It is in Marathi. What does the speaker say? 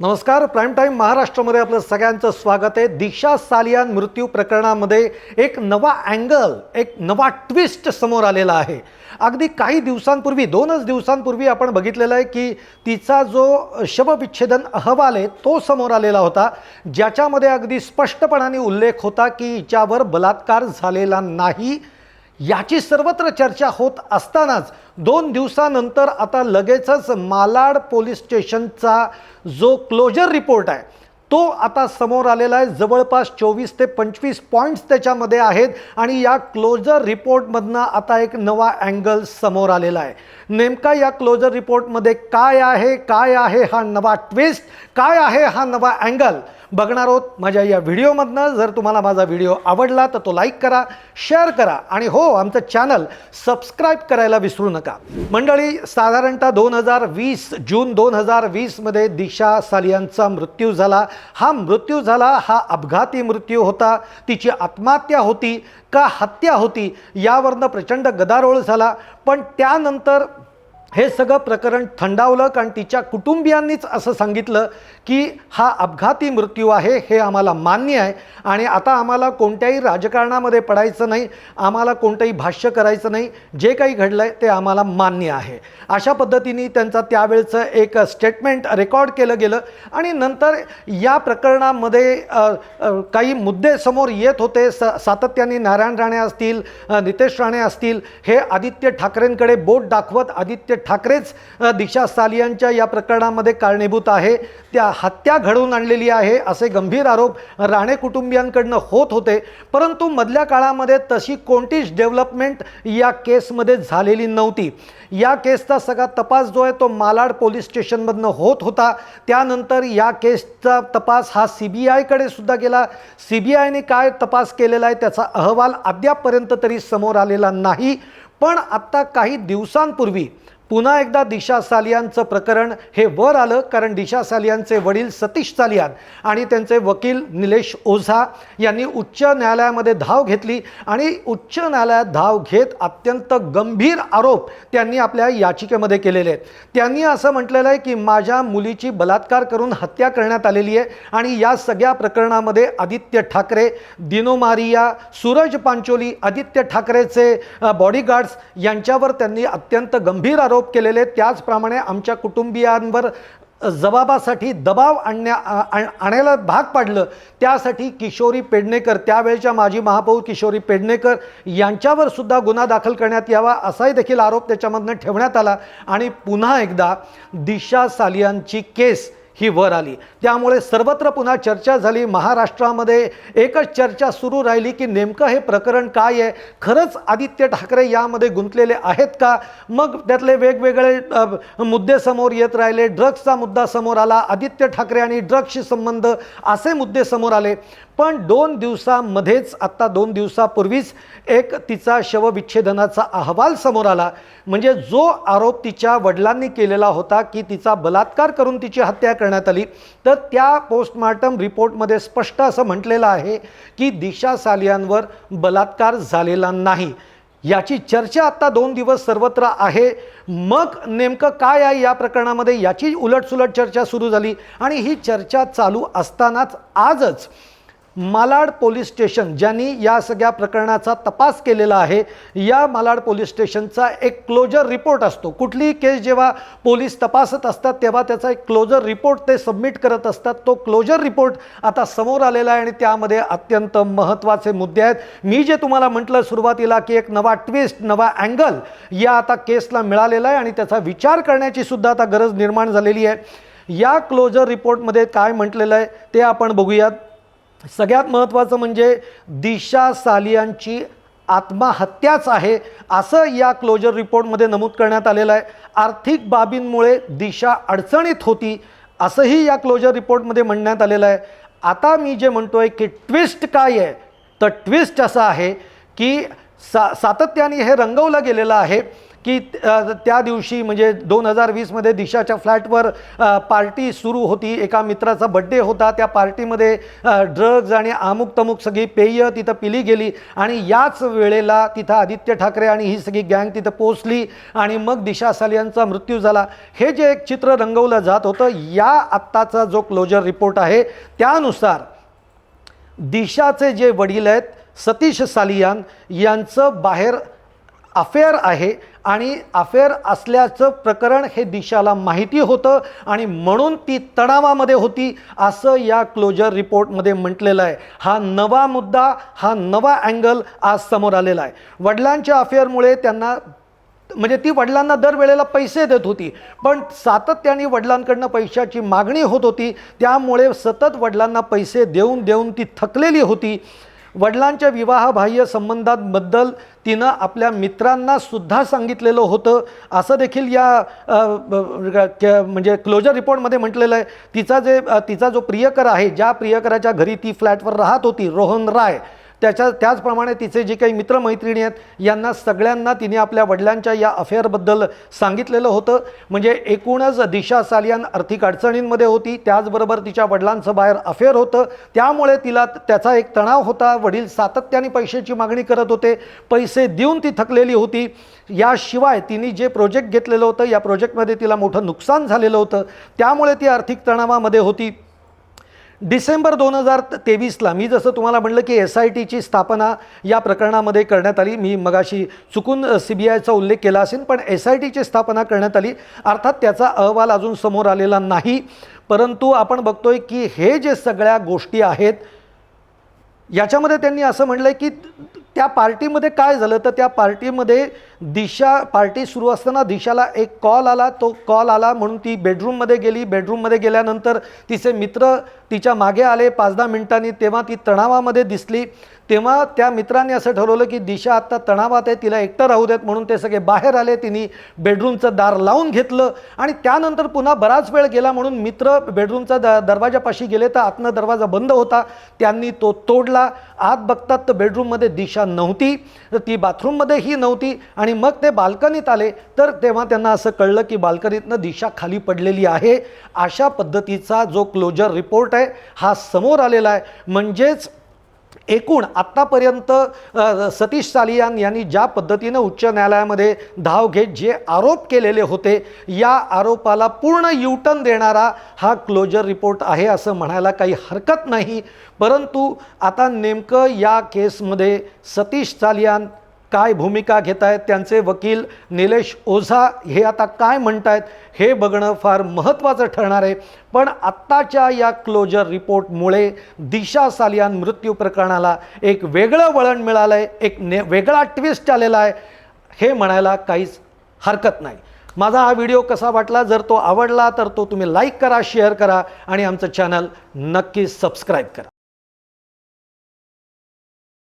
नमस्कार प्राईम टाईम महाराष्ट्रामध्ये आपलं सगळ्यांचं स्वागत आहे. दीक्षा सालियान मृत्यू प्रकरणामध्ये एक नवा अँगल एक नवा ट्विस्ट समोर आलेला आहे. अगदी काही दिवसांपूर्वी दोनच दिवसांपूर्वी आपण बघितलेलं आहे की तिचा जो शवविच्छेदन अहवाल आहे तो समोर आलेला होता. ज्याच्यामध्ये अगदी स्पष्टपणाने उल्लेख होता की हिच्यावर बलात्कार झालेला नाही. याची सर्वत्र चर्चा होत असतानाच दोन दिवसानंतर आता लगेचच मालाड पोलीस स्टेशनचा जो क्लोजर रिपोर्ट आहे तो आता समोर आलेला आहे. जवळपास चोवीस ते पंचवीस पॉईंट्स त्याच्यामध्ये आहेत आणि या क्लोजर रिपोर्टमधनं आता एक नवा अँगल समोर आलेला आहे. नेमका या क्लोजर रिपोर्टमध्ये काय आहे काय आहे हा नवा ट्विस्ट काय आहे हा नवा अँगल? बघणार आहोत. माझ्या या व्हिडिओमधनं जर तुम्हाला माझा व्हिडिओ आवडला तर तो लाईक करा शेअर करा आणि हो आमचं चॅनल सबस्क्राईब करायला विसरू नका. मंडळी साधारणतः दोन हजार वीस जून दोन हजार वीसमध्ये दिशा सालियांचा मृत्यू झाला. हा मृत्यू झाला हा अपघाती मृत्यू होता. तिची आत्महत्या होती का हत्या होती यावरनं प्रचंड गदारोळ झाला. पण त्यानंतर हे सगळं प्रकरण थंडावलं कारण तिच्या कुटुंबियांनीच असं सांगितलं की हा अपघाती मृत्यू आहे हे आम्हाला मान्य आहे. आणि आता आम्हाला कोणत्याही राजकारणामध्ये पडायचं नाही आम्हाला कोणतंही भाष्य करायचं नाही जे काही घडलं आहे ते आम्हाला मान्य आहे. अशा पद्धतीने त्यांचा त्यावेळचं एक स्टेटमेंट रेकॉर्ड केलं गेलं. आणि नंतर या प्रकरणामध्ये काही मुद्दे समोर येत होते. स सातत्याने नारायण राणे असतील नितेश राणे असतील हे आदित्य ठाकरेंकडे बोट दाखवत आदित्य ठाकरेच दीक्षा दिशा सालियांच्या या प्रकरणामध्ये कारणीभूत आहे. त्या हत्या घडवून आणलेली आहे असे गंभीर आरोप राणे कुटुंबियांकडनं होत होते. परंतु मधल्या काळामध्ये तशी कोणतीच डेव्हलपमेंट या केसमध्ये झालेली नव्हती. या केसचा सगळा तपास जो आहे तो मालाड पोलीस स्टेशनमधनं होत होता. त्यानंतर या केसचा तपास हा सी बी आयकडे सुद्धा गेला. सी बी आयने काय तपास केलेला आहे त्याचा अहवाल अद्यापपर्यंत तरी समोर आलेला नाही. पण आत्ता काही दिवसांपूर्वी पुन्हा एकदा दिशा सालियांचं प्रकरण हे वर आलं कारण दिशा सालियांचे वडील सतीश सालियान आणि त्यांचे वकील निलेश ओझा यांनी उच्च न्यायालयामध्ये धाव घेतली आणि उच्च न्यायालयात धाव घेत अत्यंत गंभीर आरोप त्यांनी आपल्या याचिकेमध्ये केलेले आहेत. त्यांनी असं म्हटलेलं आहे की माझ्या मुलीची बलात्कार करून हत्या करण्यात आलेली आहे आणि या सगळ्या प्रकरणामध्ये आदित्य ठाकरे दिनो मारिया सूरज पांचोली आदित्य ठाकरेचे बॉडीगार्ड्स यांच्यावर त्यांनी अत्यंत गंभीर आरोप आरोप केलेले त्याचप्रमाणे आमच्या कुटुंबियांवर जबाबासाठी दबाव आणण्या आणायला भाग पाडलं. त्यासाठी किशोरी पेडणेकर त्यावेळच्या माजी महापौर किशोरी पेडणेकर यांच्यावर सुद्धा गुन्हा दाखल करण्यात यावा असाही देखील आरोप त्याच्यामधनं ठेवण्यात आला. आणि पुन्हा एकदा दिशा सालियांची केस ही वर आली. त्यामुळे सर्वत्र पुन्हा चर्चा झाली. महाराष्ट्रामध्ये एकच चर्चा सुरू राहिली की नेमकं हे प्रकरण काय आहे? खरंच आदित्य ठाकरे यामध्ये गुंतलेले आहेत का? मग त्यातले वेगवेगळे मुद्दे समोर येत राहिले. ड्रग्सचा मुद्दा समोर आला. आदित्य ठाकरे आणि ड्रग्सशी संबंध असे मुद्दे समोर आले. पण दोन दिवसामध्येच आत्ता दोन दिवसापूर्वीच एक तिचा शवविच्छेदनाचा अहवाल समोर आला. म्हणजे जो आरोप तिच्या वडिलांनी केलेला होता की तिचा बलात्कार करून तिची हत्या करण्यात आली. तर त्या पोस्टमार्टम रिपोर्टमध्ये स्पष्ट असं म्हटलेलं आहे की दिशा सालियांवर बलात्कार झालेला नाही. याची चर्चा आत्ता दोन दिवस सर्वत्र आहे. मग नेमकं काय आहे या प्रकरणामध्ये? याची उलटसुलट चर्चा सुरू झाली आणि ही चर्चा चालू असतानाच आजच मालाड पोलीस स्टेशन ज्यांनी या सगळ्या प्रकरणाचा तपास केलेला आहे या मालाड पोलीस स्टेशनचा एक क्लोजर रिपोर्ट असतो. कुठलीही केस जेव्हा पोलीस तपासत असतात तेव्हा त्याचा एक क्लोजर रिपोर्ट ते सबमिट करत असतात. तो क्लोजर रिपोर्ट आता समोर आलेला आहे आणि त्यामध्ये अत्यंत महत्त्वाचे मुद्दे आहेत. मी जे तुम्हाला म्हटलं सुरुवातीला की एक नवा ट्विस्ट नवा अँगल या आता केसला मिळालेला आहे आणि त्याचा विचार करण्याची सुद्धा आता गरज निर्माण झालेली आहे. या क्लोजर रिपोर्टमध्ये काय म्हटलेलं आहे ते आपण बघूयात. सगळ्यात महत्त्वाचं म्हणजे दिशा सालियांची आत्महत्याच आहे असं या क्लोजर रिपोर्टमध्ये नमूद करण्यात आलेलं आहे. आर्थिक बाबींमुळे दिशा अडचणीत होती असंही या क्लोजर रिपोर्टमध्ये म्हणण्यात आलेलं आहे. आता मी जे म्हणतो आहे की ट्विस्ट काय आहे? तर ट्विस्ट असं आहे की सा सातत्याने हे रंगवलं गेलेलं आहे. की त्या दिवशी म्हणजे दोन हजार वीसमध्ये दिशाच्या फ्लॅटवर पार्टी सुरू होती. एका मित्राचा बड्डे होता. त्या पार्टीमध्ये ड्रग्ज आणि अमुक तमुक सगळी पेय तिथं पिली गेली आणि याच वेळेला तिथं आदित्य ठाकरे आणि ही सगळी गँग तिथं पोचली आणि मग दिशा सालियांचा मृत्यू झाला. हे जे एक चित्र रंगवलं जात होतं या आत्ताचा जो क्लोजर रिपोर्ट आहे त्यानुसार दिशाचे जे वडील आहेत सतीश सालियान यांचं बाहेर अफेअर आहे. आणि अफेअर असल्याचं प्रकरण हे दिशाला माहिती होतं आणि म्हणून ती तणावामध्ये होती असं या क्लोजर रिपोर्टमध्ये म्हटलेलं आहे. हा नवा मुद्दा हा नवा अँगल आज समोर आलेला आहे. वडिलांच्या अफेअरमुळे त्यांना म्हणजे ती वडिलांना दरवेळेला पैसे देत होती पण सातत्याने वडिलांकडनं पैशाची मागणी होत होती त्यामुळे सतत वडिलांना पैसे देऊन देऊन ती थकलेली होती. वडिलांच्या विवाहबाह्य संबंधांबद्दल तिनं आपल्या मित्रांना सुद्धा सांगितलेलं होतं. असं देखील या म्हणजे क्लोजर रिपोर्टमध्ये म्हटलेलं आहे. तिचा जे तिचा जो प्रियकर आहे ज्या प्रियकराच्या घरी ती फ्लॅटवर राहत होती रोहन राय त्याच्या त्याचप्रमाणे तिचे जे काही मित्रमैत्रिणी आहेत यांना सगळ्यांना तिने आपल्या वडिलांच्या या अफेअरबद्दल सांगितलेलं होतं. म्हणजे एकूणच दिशा सालियान आर्थिक अडचणींमध्ये होती त्याचबरोबर तिच्या वडिलांचं बाहेर अफेअर होतं. त्यामुळे तिला त्याचा एक तणाव होता. वडील सातत्याने पैशाची मागणी करत होते. पैसे देऊन ती थकलेली होती. याशिवाय तिने जे प्रोजेक्ट घेतलेलं होतं या प्रोजेक्टमध्ये तिला मोठं नुकसान झालेलं होतं. त्यामुळे ती आर्थिक तणावामध्ये होती. डिसेंबर दोन हजार तेवीसला मी जसं तुम्हाला म्हणलं की एस आय टीची स्थापना या प्रकरणामध्ये करण्यात आली. मी मगाशी चुकून सी बी आयचा उल्लेख केला असेल पण एस आय टीची स्थापना करण्यात आली. अर्थात त्याचा अहवाल अजून समोर आलेला नाही. परंतु आपण बघतोय की हे जे सगळ्या गोष्टी आहेत याच्यामध्ये त्यांनी असं म्हणलं आहे की त्या पार्टीमध्ये काय झालं? तर त्या पार्टीमध्ये दिशा पार्टी सुरू असताना दिशाला एक कॉल आला तो कॉल आला म्हणून ती बेडरूममध्ये गेली. बेडरूममध्ये गेल्यानंतर तिचे मित्र तिच्यामागे आले पाच दहा मिनिटांनी. तेव्हा ती तणावामध्ये दिसली. तेव्हा त्या मित्रांनी असं ठरवलं की दिशा आत्ता तणावात आहे तिला एकटं राहू देत म्हणून ते सगळे बाहेर आले. तिने बेडरूमचं दार लावून घेतलं आणि त्यानंतर पुन्हा बराच वेळ गेला म्हणून मित्र बेडरूमचा द दरवाजापाशी गेले तर आतनं दरवाजा बंद होता. त्यांनी तो तोडला. आत बघतात तर बेडरूममध्ये दिशा नव्हती. तर ती बाथरूममध्येही नव्हती आणि आणि मग ते बाल्कनीत आले. तर तेव्हा त्यांना असं कळलं की बाल्कनीतनं दिशा खाली पडलेली आहे. अशा पद्धतीचा जो क्लोजर रिपोर्ट आहे हा समोर आलेला आहे. म्हणजेच एकूण आत्तापर्यंत सतीश सालियान यांनी ज्या पद्धतीनं उच्च न्यायालयामध्ये धाव घेत जे आरोप केलेले होते या आरोपाला पूर्ण युटन देणारा हा क्लोजर रिपोर्ट आहे असं म्हणायला काही हरकत नाही. परंतु आता नेमकं या केसमध्ये सतीश सालियान काय भूमिका घेत आहेत त्यांचे वकील निलेश ओझा हे आता काय म्हणत आहेत हे बघणं फार महत्त्वाचं ठरणार आहे. पण आत्ताच्या या क्लोजर रिपोर्टमुळे दिशा सालियान मृत्यू प्रकरणाला एक वेगळं वळण मिळालं आहे एक ने वेगळा ट्विस्ट आलेला आहे. हे म्हणायला काहीच हरकत नाही. माझा हा व्हिडिओ कसा वाटला जर तो आवडला तर तो तुम्ही लाईक करा शेअर करा आणि आमचं चॅनल नक्की सबस्क्राईब करा.